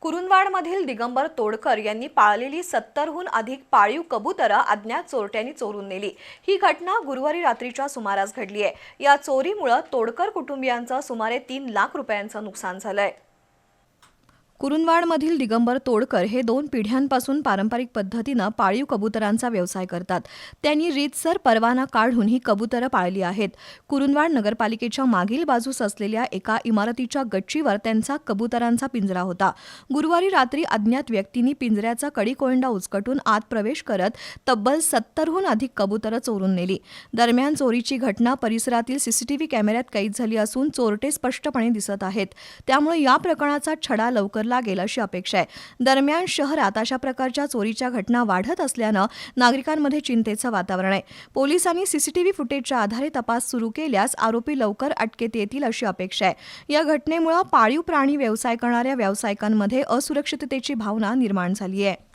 कुरुंदवाडमधील दिगंबर तोडकर यांनी पाळलेली सत्तरहून अधिक पाळीव कबुतरं अज्ञात चोरट्यांनी चोरून नेली. ही घटना गुरुवारी रात्रीच्या सुमारास घडली आहे. या चोरीमुळे तोडकर कुटुंबियांचं सुमारे तीन लाख रुपयांचं नुकसान झालंय. कुरुंदवाडमधील दिगंबर तोडकर हे दोन पिढ्यांपासून पारंपरिक पद्धतीनं पाळीव कबुतरांचा व्यवसाय करतात. त्यांनी रीतसर परवाना काढून ही कबुतरं पाळली आहेत. कुरुंदवाड नगरपालिकेच्या मागील बाजूस असलेल्या एका इमारतीच्या गच्चीवर त्यांचा कबुतरांचा पिंजरा होता. गुरुवारी रात्री अज्ञात व्यक्तींनी पिंजऱ्याचा कडीकोंडा उचकटून आत प्रवेश करत तब्बल सत्तरहून अधिक कबुतरं चोरून नेली. दरम्यान चोरीची घटना परिसरातील सीसीटीव्ही कॅमेऱ्यात कैद झाली असून चोरटे स्पष्टपणे दिसत आहेत. त्यामुळे या प्रकरणाचा छडा लवकर लागेल अशी अपेक्षा आहे. दरम्यान शहरात अशा प्रकारच्या चोरीच्या घटना वाढत असल्यानं नागरिकांमध्ये चिंतेचं वातावरण आहे. पोलिसांनी सीसीटीव्ही फुटेजच्या आधारे तपास सुरू केल्यास आरोपी लवकर अटकेत येतील अशी अपेक्षा आहे. या घटनेमुळे पाळीव प्राणी व्यवसाय करणाऱ्या व्यावसायिकांमध्ये असुरक्षिततेची भावना निर्माण झाली आहे.